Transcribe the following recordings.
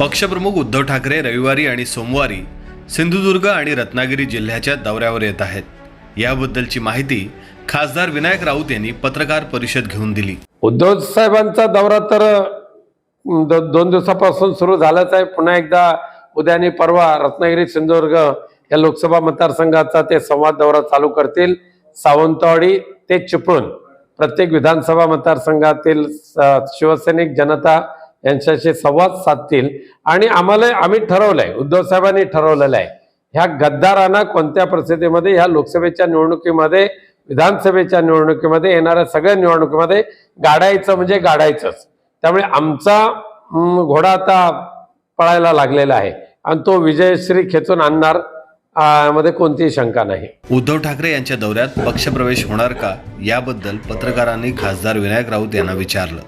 पक्षप्रमुख उद्धव ठाकरे रविवारी आणि सोमवारी सिंधुदुर्ग आणि रत्नागिरी जिल्ह्याच्या दौऱ्यावर येत आहेत. याबद्दलची माहिती खासदार विनायक राऊत यांनी पत्रकार परिषद घेऊन दिली. उद्धव साहेबांचा दौरा तर दो, दोन दिवसापासून सुरू झालाच आहे. पुन्हा एकदा उद्या आणि परवा रत्नागिरी सिंधुदुर्ग या लोकसभा मतदारसंघाचा ते संवाद दौरा चालू करतील. सावंतवाडी ते चिपळूण प्रत्येक विधानसभा मतदारसंघातील स- शिवसैनिक जनता यांच्याशी संवाद साधतील. आणि आम्हाला आम्ही ठरवलंय उद्धव साहेबांनी ठरवलेलं आहे. ह्या गद्दारांना कोणत्या परिस्थितीमध्ये ह्या लोकसभेच्या निवडणुकीमध्ये विधानसभेच्या निवडणुकीमध्ये येणाऱ्या सगळ्या निवडणुकीमध्ये गाडायचं म्हणजे गाडायचंच. त्यामुळे आमचा घोडा आता पळायला लागलेला आहे. आणि तो विजयश्री खेचून आणणार मध्ये कोणतीही शंका नाही. उद्धव ठाकरे यांच्या दौऱ्यात पक्षप्रवेश होणार का? याबद्दल पत्रकारांनी खासदार विनायक राऊत यांना विचारलं.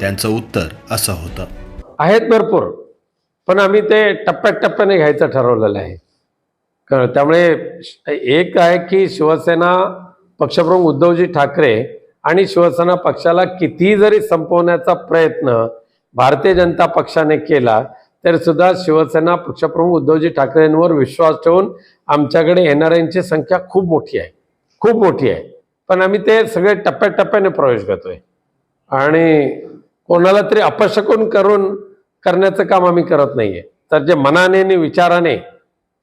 त्यांचं उत्तर असं होतं. आहेत भरपूर पण आम्ही ते टप्प्याटप्प्याने घ्यायचं ठरवलेलं आहे. त्यामुळे एक आहे की शिवसेना पक्षप्रमुख उद्धवजी ठाकरे आणि शिवसेना पक्षाला कितीही जरी संपवण्याचा प्रयत्न भारतीय जनता पक्षाने केला तरी सुद्धा शिवसेना पक्षप्रमुख उद्धवजी ठाकरेंवर विश्वास ठेवून आमच्याकडे येणाऱ्यांची संख्या खूप मोठी आहे. खूप मोठी आहे. पण आम्ही ते सगळे टप्प्याटप्प्याने प्रवेश करतोय आणि कोणाला तरी अपशकून करून करण्याचं काम आम्ही करत नाहीये. तर जे मनाने आणि विचाराने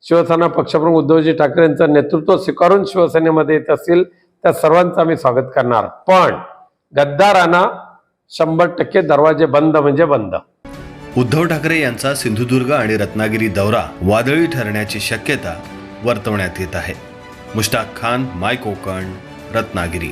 शिवसेना पक्षप्रमुख उद्धवजी ठाकरेंचं नेतृत्व स्वीकारून शिवसेनेमध्ये येत असतील त्या सर्वांचं आम्ही स्वागत करणार. पण गद्दारांना शंभर टक्के दरवाजे बंद म्हणजे बंद. उद्धव ठाकरे यांचा सिंधुदुर्ग आणि रत्नागिरी दौरा वादळी ठरण्याची शक्यता वर्तवण्यात येत आहे. Mushtaq Khan my Konkan Ratnagiri.